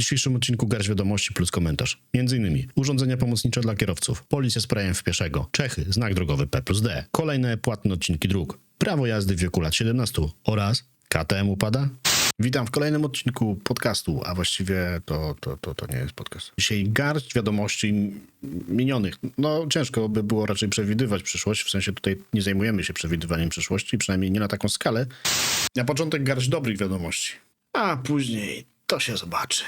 dzisiejszym odcinku garść wiadomości plus komentarz. Między innymi urządzenia pomocnicze dla kierowców, policja sprayem w pieszego, Czechy, znak drogowy P plus D, kolejne płatne odcinki dróg, prawo jazdy w wieku lat 17 oraz KTM upada? Witam w kolejnym odcinku podcastu, a właściwie to, to, to, to nie jest podcast. Dzisiaj garść wiadomości minionych. No ciężko by było raczej przewidywać przyszłość, w sensie tutaj nie zajmujemy się przewidywaniem przyszłości, przynajmniej nie na taką skalę. Na początek garść dobrych wiadomości, a później to się zobaczy.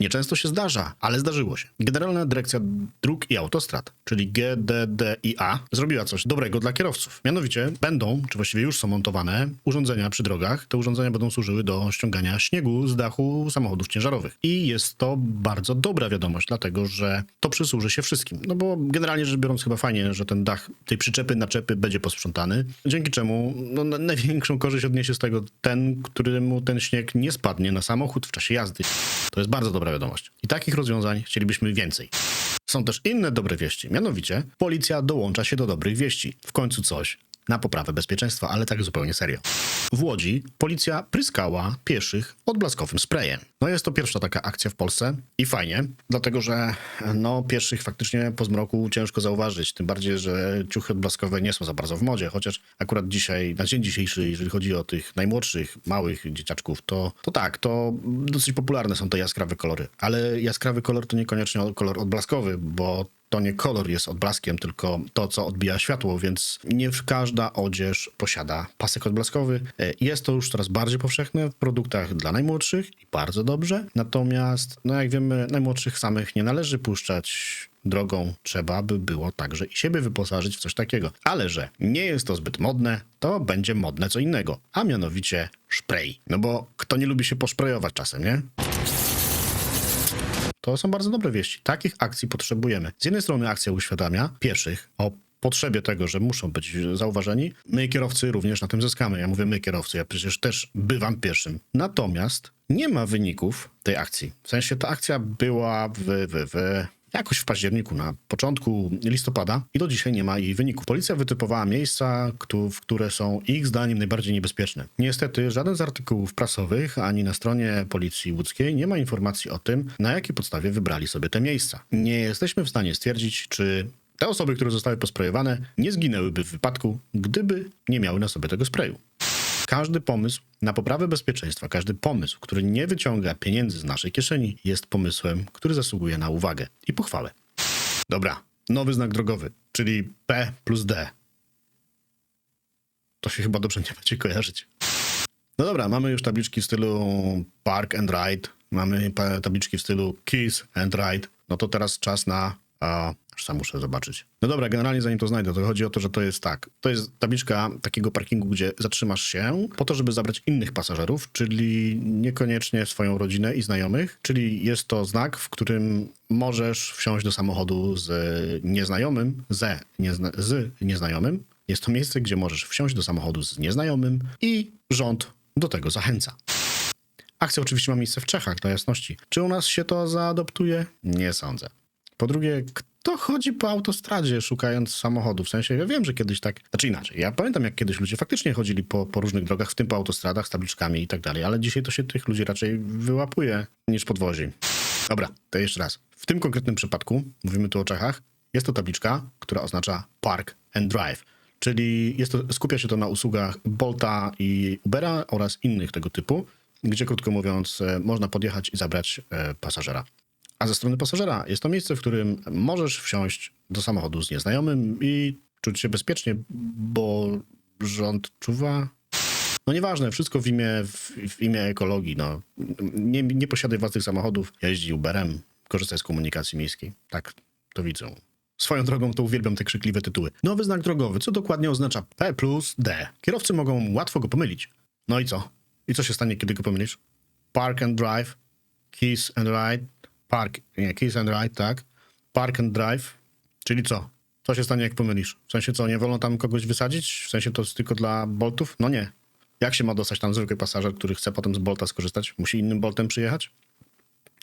Nieczęsto się zdarza, ale zdarzyło się. Generalna Dyrekcja Dróg i Autostrad, czyli GDDIA, zrobiła coś dobrego dla kierowców. Mianowicie będą, czy właściwie już są montowane, urządzenia przy drogach. Te urządzenia będą służyły do ściągania śniegu z dachu samochodów ciężarowych. I jest to bardzo dobra wiadomość, dlatego że to przysłuży się wszystkim. No bo generalnie rzecz biorąc chyba fajnie, że ten dach tej przyczepy, naczepy będzie posprzątany, dzięki czemu no, na- największą korzyść odniesie z tego ten, któremu ten śnieg nie spadnie na samochód w czasie jazdy. To jest bardzo dobra wiadomość. I takich rozwiązań chcielibyśmy więcej. Są też inne dobre wieści, mianowicie policja dołącza się do dobrych wieści. W końcu coś na poprawę bezpieczeństwa, ale tak zupełnie serio. W Łodzi policja pryskała pieszych odblaskowym sprayem. No jest to pierwsza taka akcja w Polsce i fajnie, dlatego że no pieszych faktycznie po zmroku ciężko zauważyć, tym bardziej, że ciuchy odblaskowe nie są za bardzo w modzie, chociaż akurat dzisiaj, na dzień dzisiejszy, jeżeli chodzi o tych najmłodszych, małych dzieciaczków, to, to tak, to dosyć popularne są te jaskrawe kolory, ale jaskrawy kolor to niekoniecznie kolor odblaskowy, bo to nie kolor jest odblaskiem, tylko to, co odbija światło, więc nie każda odzież posiada pasek odblaskowy. E, Jest to już coraz bardziej powszechne w produktach dla najmłodszych i bardzo dobrze. Natomiast, no jak wiemy, najmłodszych samych nie należy puszczać drogą. Trzeba by było także i siebie wyposażyć w coś takiego. Ale że nie jest to zbyt modne, to będzie modne co innego, a mianowicie spray. No bo kto nie lubi się poszprejować czasem, nie? To są bardzo dobre wieści. Takich akcji potrzebujemy. Z jednej strony akcja uświadamia pieszych o potrzebie tego, że muszą być zauważeni. My kierowcy również na tym zyskamy. Ja mówię my kierowcy, ja przecież też bywam pierwszym. Natomiast nie ma wyników tej akcji. W sensie ta akcja była w, w, w jakoś w październiku, na początku listopada i do dzisiaj nie ma jej wyników. Policja wytypowała miejsca, w które są ich zdaniem najbardziej niebezpieczne. Niestety żaden z artykułów prasowych ani na stronie policji łódzkiej nie ma informacji o tym, na jakiej podstawie wybrali sobie te miejsca. Nie jesteśmy w stanie stwierdzić, czy te osoby, które zostały posprejowane, nie zginęłyby w wypadku, gdyby nie miały na sobie tego sprayu. Każdy pomysł na poprawę bezpieczeństwa, każdy pomysł, który nie wyciąga pieniędzy z naszej kieszeni, jest pomysłem, który zasługuje na uwagę i pochwałę. Dobra, nowy znak drogowy, czyli P plus D. To się chyba dobrze nie będzie kojarzyć. No dobra, mamy już tabliczki w stylu Park and Ride, mamy tabliczki w stylu Kiss and Ride. No to teraz czas na. A, już sam muszę zobaczyć. No dobra, generalnie zanim to znajdę, to chodzi o to, że to jest tak. To jest tabliczka takiego parkingu, gdzie zatrzymasz się po to, żeby zabrać innych pasażerów, czyli niekoniecznie swoją rodzinę i znajomych. Czyli jest to znak, w którym możesz wsiąść do samochodu z nieznajomym, ze niezna, z nieznajomym. Jest to miejsce, gdzie możesz wsiąść do samochodu z nieznajomym i rząd do tego zachęca. Akcja oczywiście ma miejsce w Czechach, dla jasności. Czy u nas się to zaadoptuje? Nie sądzę. Po drugie, kto chodzi po autostradzie szukając samochodu? W sensie, ja wiem, że kiedyś tak, znaczy inaczej. Ja pamiętam, jak kiedyś ludzie faktycznie chodzili po, po różnych drogach, w tym po autostradach z tabliczkami i tak dalej, ale dzisiaj to się tych ludzi raczej wyłapuje niż podwozi. Dobra, to jeszcze raz. W tym konkretnym przypadku, mówimy tu o Czechach, jest to tabliczka, która oznacza Park and Drive. Czyli jest to, skupia się to na usługach Bolta i Ubera oraz innych tego typu, gdzie krótko mówiąc e, można podjechać i zabrać e, pasażera. A ze strony pasażera jest to miejsce, w którym możesz wsiąść do samochodu z nieznajomym i czuć się bezpiecznie, bo rząd czuwa. No nieważne, wszystko w imię, w, w imię ekologii. No. Nie, nie posiadaj własnych samochodów, jeździ Uberem, korzystaj z komunikacji miejskiej. Tak to widzę. Swoją drogą to uwielbiam te krzykliwe tytuły. Nowy znak drogowy, co dokładnie oznacza P plus D. Kierowcy mogą łatwo go pomylić. No i co? I co się stanie, kiedy go pomylisz? Park and drive, kiss and ride, park, nie, kiss and ride, tak? Park and drive, czyli co? Co się stanie, jak pomylisz? W sensie co, nie wolno tam kogoś wysadzić? W sensie to jest tylko dla boltów? No nie. Jak się ma dostać tam zwykły pasażer, który chce potem z bolta skorzystać? Musi innym boltem przyjechać?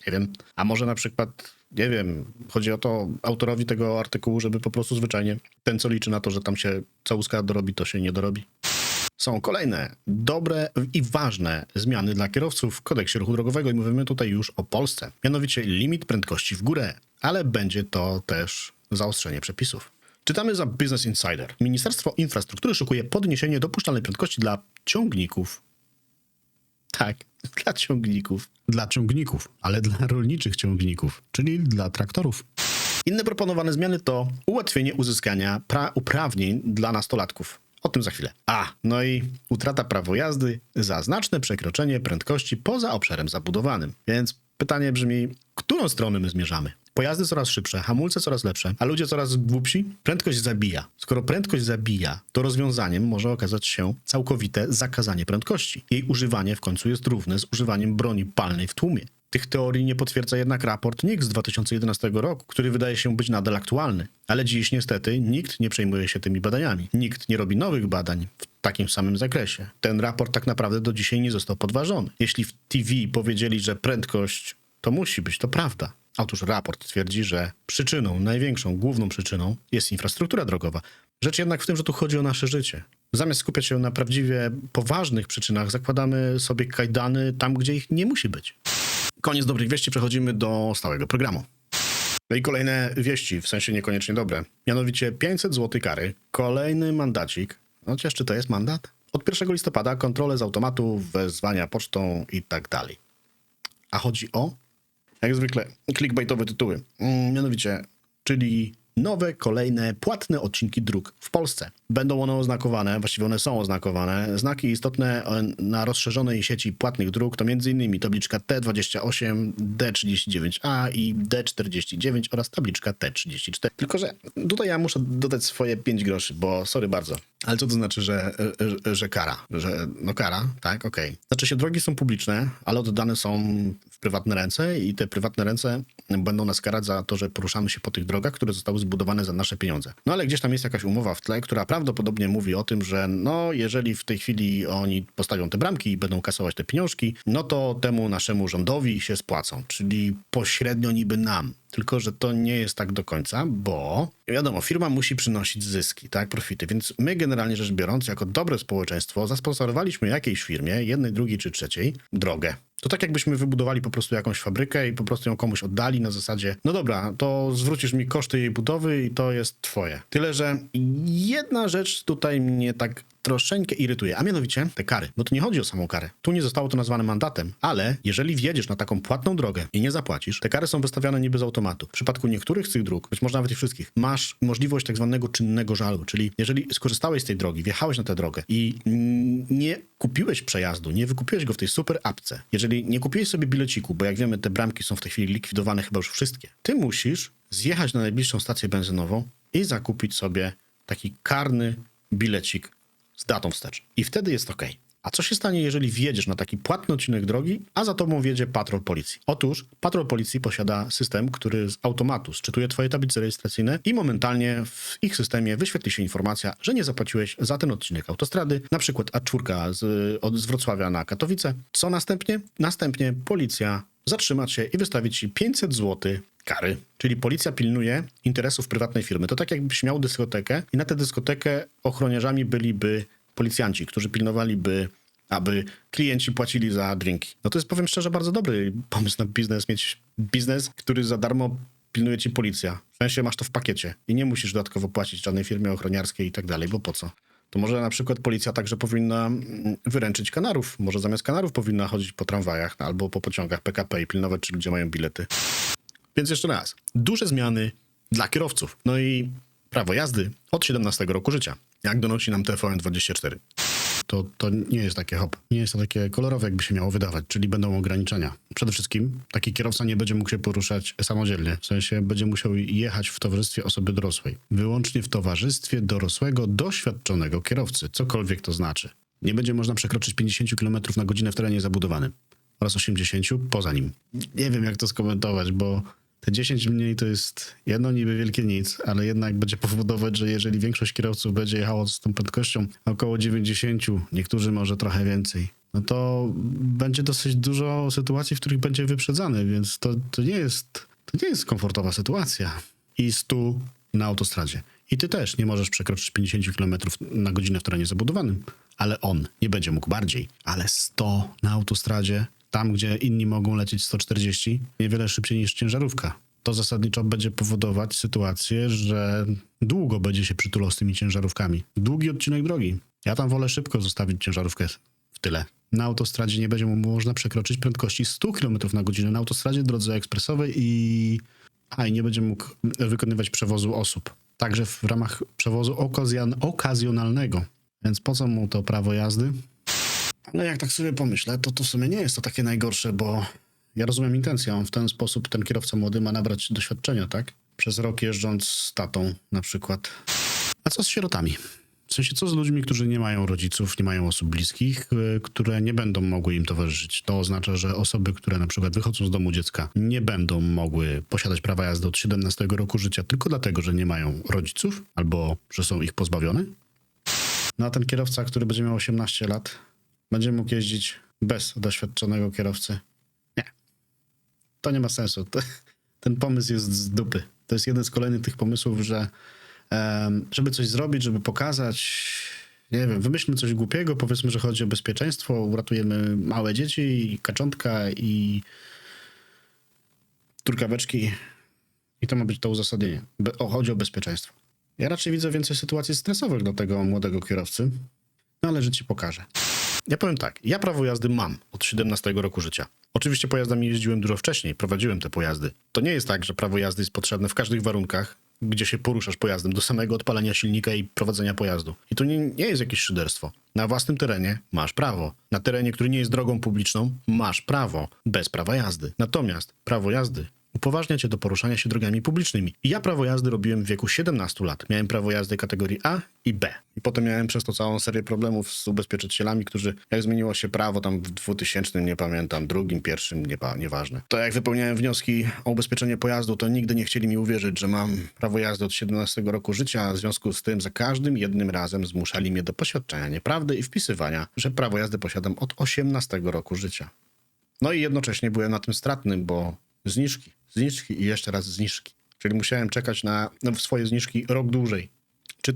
Nie wiem. A może na przykład, nie wiem, chodzi o to autorowi tego artykułu, żeby po prostu zwyczajnie ten, co liczy na to, że tam się całuska dorobi, to się nie dorobi. Są kolejne dobre i ważne zmiany dla kierowców w kodeksie ruchu drogowego i mówimy tutaj już o Polsce. Mianowicie limit prędkości w górę, ale będzie to też zaostrzenie przepisów. Czytamy za Business Insider. Ministerstwo Infrastruktury szykuje podniesienie dopuszczalnej prędkości dla ciągników. Tak, dla ciągników. Dla ciągników, ale dla rolniczych ciągników, czyli dla traktorów. Inne proponowane zmiany to ułatwienie uzyskania pra- uprawnień dla nastolatków. O tym za chwilę. A, no i utrata prawa jazdy za znaczne przekroczenie prędkości poza obszarem zabudowanym. Więc pytanie brzmi, którą stronę my zmierzamy? Pojazdy coraz szybsze, hamulce coraz lepsze, a ludzie coraz głupsi? Prędkość zabija. Skoro prędkość zabija, to rozwiązaniem może okazać się całkowite zakazanie prędkości. Jej używanie w końcu jest równe z używaniem broni palnej w tłumie. Tych teorii nie potwierdza jednak raport NIK z 2011 roku, który wydaje się być nadal aktualny. Ale dziś niestety nikt nie przejmuje się tymi badaniami. Nikt nie robi nowych badań w takim samym zakresie. Ten raport tak naprawdę do dzisiaj nie został podważony. Jeśli w TV powiedzieli, że prędkość to musi być, to prawda. Otóż raport twierdzi, że przyczyną, największą, główną przyczyną jest infrastruktura drogowa. Rzecz jednak w tym, że tu chodzi o nasze życie. Zamiast skupiać się na prawdziwie poważnych przyczynach, zakładamy sobie kajdany tam, gdzie ich nie musi być. Koniec dobrych wieści, przechodzimy do stałego programu. No i kolejne wieści, w sensie niekoniecznie dobre. Mianowicie 500 zł kary, kolejny mandacik. Chociaż czy to jest mandat? Od 1 listopada kontrole z automatu, wezwania pocztą i tak dalej. A chodzi o, jak zwykle, clickbaitowe tytuły. Mm, Mianowicie, czyli nowe, kolejne, płatne odcinki dróg w Polsce. Będą one oznakowane, właściwie one są oznakowane. Znaki istotne e, na rozszerzonej sieci płatnych dróg to m.in. tabliczka T28, D39A i D49 oraz tabliczka T34. Tylko, że tutaj ja muszę dodać swoje 5 groszy, bo sorry bardzo. Ale co to znaczy, że, że, że kara? Że, no kara, tak, okej. Znaczy się, drogi są publiczne, ale oddane są w prywatne ręce i te prywatne ręce będą nas karać za to, że poruszamy się po tych drogach, które zostały zbudowane za nasze pieniądze. No ale gdzieś tam jest jakaś umowa w tle, która prawdopodobnie mówi o tym, że no jeżeli w tej chwili oni postawią te bramki i będą kasować te pieniążki, no to temu naszemu rządowi się spłacą, czyli pośrednio niby nam. Tylko, że to nie jest tak do końca, bo wiadomo, firma musi przynosić zyski, tak, profity, więc my generalnie rzecz biorąc, jako dobre społeczeństwo, zasponsorowaliśmy jakiejś firmie, jednej, drugiej czy trzeciej, drogę. To tak jakbyśmy wybudowali po prostu jakąś fabrykę i po prostu ją komuś oddali na zasadzie, no dobra, to zwrócisz mi koszty jej budowy i to jest twoje. Tyle, że jedna rzecz tutaj mnie tak troszeczkę irytuje, a mianowicie te kary. Bo tu nie chodzi o samą karę. Tu nie zostało to nazwane mandatem, ale jeżeli wjedziesz na taką płatną drogę i nie zapłacisz, te kary są wystawiane niby z automatu. W przypadku niektórych z tych dróg, być może nawet i wszystkich, masz możliwość tak zwanego czynnego żalu, czyli jeżeli skorzystałeś z tej drogi, wjechałeś na tę drogę i nie kupiłeś przejazdu, nie wykupiłeś go w tej super apce, jeżeli nie kupiłeś sobie bileciku, bo jak wiemy, te bramki są w tej chwili likwidowane chyba już wszystkie, ty musisz zjechać na najbliższą stację benzynową i zakupić sobie taki karny bilecik z datą wstecz. I wtedy jest ok. A co się stanie, jeżeli wjedziesz na taki płatny odcinek drogi, a za tobą wjedzie patrol policji? Otóż patrol policji posiada system, który z automatu sczytuje twoje tablice rejestracyjne i momentalnie w ich systemie wyświetli się informacja, że nie zapłaciłeś za ten odcinek autostrady, na przykład A4 z, od, z Wrocławia na Katowice. Co następnie? Następnie policja zatrzyma cię i wystawi ci 500 zł kary. Czyli policja pilnuje interesów prywatnej firmy. To tak jakbyś miał dyskotekę i na tę dyskotekę ochroniarzami byliby policjanci, którzy pilnowaliby, aby klienci płacili za drinki. No to jest, powiem szczerze, bardzo dobry pomysł na biznes, mieć biznes, który za darmo pilnuje ci policja. W sensie masz to w pakiecie i nie musisz dodatkowo płacić żadnej firmie ochroniarskiej i tak dalej, bo po co? To może na przykład policja także powinna mm, wyręczyć kanarów. Może zamiast kanarów powinna chodzić po tramwajach albo po pociągach PKP i pilnować, czy ludzie mają bilety. Więc jeszcze raz, duże zmiany dla kierowców. No i prawo jazdy od 17 roku życia, jak donosi nam TVN24. To, to nie jest takie hop, nie jest to takie kolorowe, jakby się miało wydawać, czyli będą ograniczenia. Przede wszystkim taki kierowca nie będzie mógł się poruszać samodzielnie, w sensie będzie musiał jechać w towarzystwie osoby dorosłej. Wyłącznie w towarzystwie dorosłego, doświadczonego kierowcy, cokolwiek to znaczy. Nie będzie można przekroczyć 50 km na godzinę w terenie zabudowanym oraz 80 poza nim. Nie wiem, jak to skomentować, bo te 10 mniej to jest jedno niby wielkie nic, ale jednak będzie powodować, że jeżeli większość kierowców będzie jechało z tą prędkością około 90, niektórzy może trochę więcej, no to będzie dosyć dużo sytuacji, w których będzie wyprzedzany, więc to, to, nie, jest, to nie jest komfortowa sytuacja. I 100 na autostradzie. I ty też nie możesz przekroczyć 50 km na godzinę w terenie zabudowanym. ale on nie będzie mógł bardziej. Ale 100 na autostradzie, tam gdzie inni mogą lecieć 140, niewiele szybciej niż ciężarówka. To zasadniczo będzie powodować sytuację, że długo będzie się przytulał z tymi ciężarówkami. Długi odcinek drogi. Ja tam wolę szybko zostawić ciężarówkę w tyle. Na autostradzie nie będzie można przekroczyć prędkości 100 km na godzinę. Na autostradzie, drodze ekspresowej i... A, i nie będzie mógł wykonywać przewozu osób. Także w ramach przewozu okazjan- okazjonalnego. Więc po co mu to prawo jazdy? No jak tak sobie pomyślę, to to w sumie nie jest to takie najgorsze, bo ja rozumiem intencję. On w ten sposób, ten kierowca młody ma nabrać doświadczenia, tak? Przez rok jeżdżąc z tatą na przykład. A co z sierotami? W sensie, co z ludźmi, którzy nie mają rodziców, nie mają osób bliskich, y, które nie będą mogły im towarzyszyć? To oznacza, że osoby, które na przykład wychodzą z domu dziecka, nie będą mogły posiadać prawa jazdy od 17 roku życia tylko dlatego, że nie mają rodziców albo że są ich pozbawione? No a ten kierowca, który będzie miał 18 lat, będzie mógł jeździć bez doświadczonego kierowcy. Nie. To nie ma sensu. Ten pomysł jest z dupy. To jest jeden z kolejnych tych pomysłów, że żeby coś zrobić, żeby pokazać, nie wiem, wymyślmy coś głupiego, powiedzmy, że chodzi o bezpieczeństwo, uratujemy małe dzieci, i kaczątka i turkaweczki i to ma być to uzasadnienie. Be- o, chodzi o bezpieczeństwo. Ja raczej widzę więcej sytuacji stresowych dla tego młodego kierowcy, no ale życie pokaże. Ja powiem tak, ja prawo jazdy mam od 17 roku życia. Oczywiście pojazdami jeździłem dużo wcześniej, prowadziłem te pojazdy. To nie jest tak, że prawo jazdy jest potrzebne w każdych warunkach, gdzie się poruszasz pojazdem, do samego odpalenia silnika i prowadzenia pojazdu. I to nie, nie jest jakieś szyderstwo. Na własnym terenie masz prawo. Na terenie, który nie jest drogą publiczną, masz prawo, bez prawa jazdy. Natomiast prawo jazdy upoważnia cię do poruszania się drogami publicznymi. Ja prawo jazdy robiłem w wieku 17 lat. Miałem prawo jazdy kategorii A i B. I potem miałem przez to całą serię problemów z ubezpieczycielami, którzy, jak zmieniło się prawo tam w 2000, nie pamiętam, drugim, pierwszym, nie, nieważne. To jak wypełniałem wnioski o ubezpieczenie pojazdu, to nigdy nie chcieli mi uwierzyć, że mam prawo jazdy od 17 roku życia, w związku z tym za każdym jednym razem zmuszali mnie do poświadczenia nieprawdy i wpisywania, że prawo jazdy posiadam od 18 roku życia. No i jednocześnie byłem na tym stratnym, bo zniżki, zniżki i jeszcze raz zniżki. Czyli musiałem czekać na na swoje zniżki rok dłużej. Czy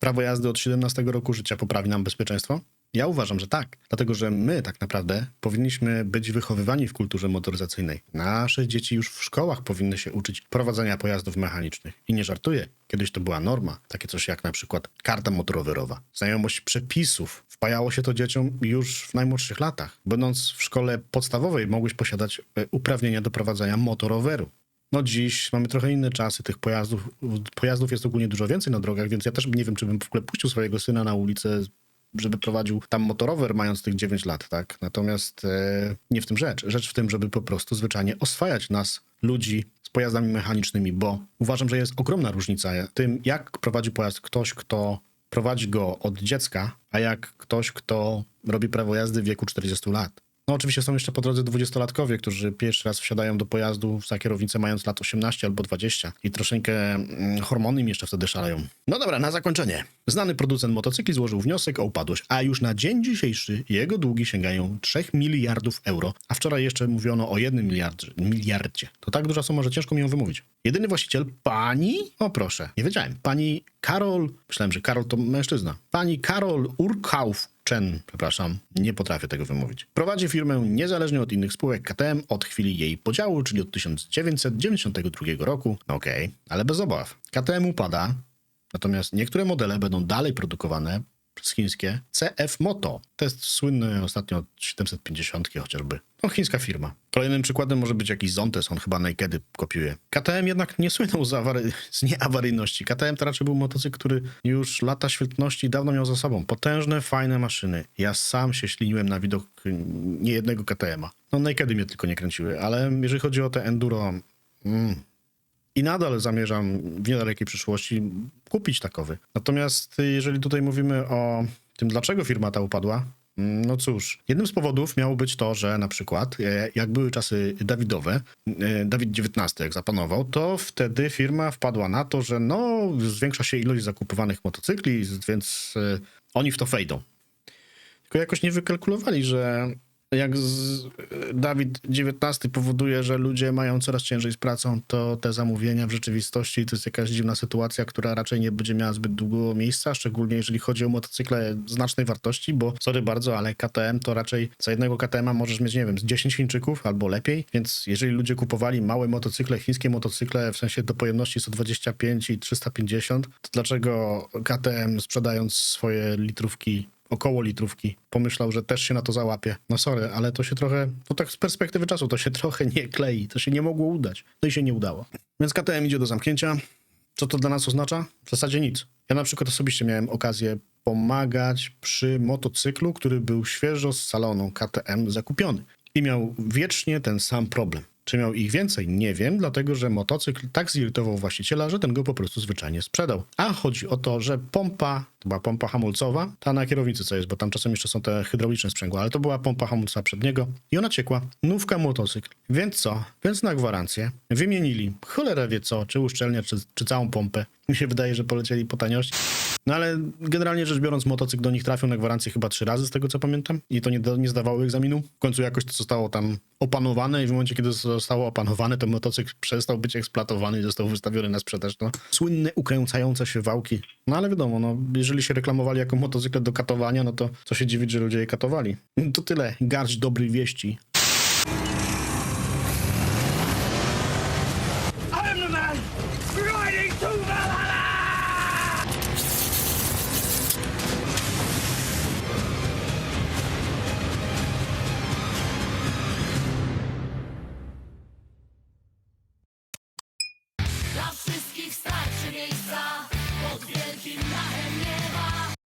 prawo jazdy od 17 roku życia poprawi nam bezpieczeństwo? Ja uważam, że tak. Dlatego, że my tak naprawdę powinniśmy być wychowywani w kulturze motoryzacyjnej. Nasze dzieci już w szkołach powinny się uczyć prowadzenia pojazdów mechanicznych. I nie żartuję, kiedyś to była norma. Takie coś jak na przykład karta motorowerowa. Znajomość przepisów. Wpajało się to dzieciom już w najmłodszych latach. Będąc w szkole podstawowej mogłeś posiadać e, uprawnienia do prowadzenia motoroweru. No dziś mamy trochę inne czasy, tych pojazdów, pojazdów jest ogólnie dużo więcej na drogach, więc ja też nie wiem, czy bym w ogóle puścił swojego syna na ulicę, żeby prowadził tam motorower mając tych 9 lat, tak? Natomiast e, nie w tym rzecz. Rzecz w tym, żeby po prostu zwyczajnie oswajać nas, ludzi z pojazdami mechanicznymi, bo uważam, że jest ogromna różnica tym, jak prowadzi pojazd ktoś, kto prowadzi go od dziecka, a jak ktoś, kto robi prawo jazdy w wieku 40 lat. No oczywiście są jeszcze po drodze dwudziestolatkowie, którzy pierwszy raz wsiadają do pojazdu za kierownicę mając lat 18 albo 20 i troszeczkę mm, hormony im jeszcze wtedy szaleją. No dobra, na zakończenie. Znany producent motocykli złożył wniosek o upadłość, a już na dzień dzisiejszy jego długi sięgają 3 miliardów euro, a wczoraj jeszcze mówiono o 1 miliardzie. miliardzie. To tak duża suma, że ciężko mi ją wymówić. Jedyny właściciel, pani, o proszę, nie wiedziałem, pani Karol, myślałem, że Karol to mężczyzna, pani Karol Urkauf, Chen, przepraszam, nie potrafię tego wymówić. Prowadzi firmę niezależnie od innych spółek KTM od chwili jej podziału, czyli od 1992 roku. Okej, ale bez obaw. KTM upada, natomiast niektóre modele będą dalej produkowane chińskie CF Moto. To jest słynny ostatnio od 750 chociażby. No, chińska firma. Kolejnym przykładem może być jakiś Zontes, on chyba Nakedy kopiuje. KTM jednak nie słynął z, awary... z nieawaryjności. KTM to raczej był motocykl, który już lata świetności dawno miał za sobą. Potężne, fajne maszyny. Ja sam się śliniłem na widok niejednego KTM-a. No Nakedy mnie tylko nie kręciły, ale jeżeli chodzi o te enduro... Mm, i nadal zamierzam w niedalekiej przyszłości kupić takowy. Natomiast y, jeżeli tutaj mówimy o tym, dlaczego firma ta upadła, mm, no cóż, jednym z powodów miało być to, że na przykład, e, jak były czasy Dawidowe, e, Dawid XIX jak zapanował, to wtedy firma wpadła na to, że no, zwiększa się ilość zakupywanych motocykli, więc e, oni w to wejdą. Tylko jakoś nie wykalkulowali, że jak Dawid XIX powoduje, że ludzie mają coraz ciężej z pracą, to te zamówienia w rzeczywistości to jest jakaś dziwna sytuacja, która raczej nie będzie miała zbyt długo miejsca, szczególnie jeżeli chodzi o motocykle znacznej wartości, bo sorry bardzo, ale KTM to raczej za jednego KTM-a możesz mieć, nie wiem, z 10 Chińczyków albo lepiej, więc jeżeli ludzie kupowali małe motocykle, chińskie motocykle, w sensie do pojemności 125 i 350, to dlaczego KTM sprzedając swoje litrówki około litrówki. Pomyślał, że też się na to załapie. No sorry, ale to się trochę, no tak z perspektywy czasu, to się trochę nie klei. To się nie mogło udać. No i się nie udało. Więc KTM idzie do zamknięcia. Co to dla nas oznacza? W zasadzie nic. Ja na przykład osobiście miałem okazję pomagać przy motocyklu, który był świeżo z salonu KTM zakupiony. I miał wiecznie ten sam problem. Czy miał ich więcej? Nie wiem, dlatego że motocykl tak zirytował właściciela, że ten go po prostu zwyczajnie sprzedał. A chodzi o to, że pompa, to była pompa hamulcowa, ta na kierownicy co jest, bo tam czasem jeszcze są te hydrauliczne sprzęgła, ale to była pompa hamulcowa przedniego i ona ciekła. Nówka motocykl. Więc co? Więc na gwarancję wymienili, cholera wie co, czy uszczelnię, czy, czy całą pompę. Mi się wydaje, że polecieli po taniości. No ale generalnie rzecz biorąc, motocykl do nich trafił na gwarancję chyba trzy razy, z tego co pamiętam. I to nie, nie zdawało egzaminu. W końcu jakoś to zostało tam opanowane i w momencie, kiedy zostało opanowane, to motocykl przestał być eksploatowany i został wystawiony na sprzedaż. No. Słynne ukręcające się wałki. No ale wiadomo, no, jeżeli się reklamowali jako motocykle do katowania, no to co się dziwić, że ludzie je katowali. To tyle. Garść dobrej wieści.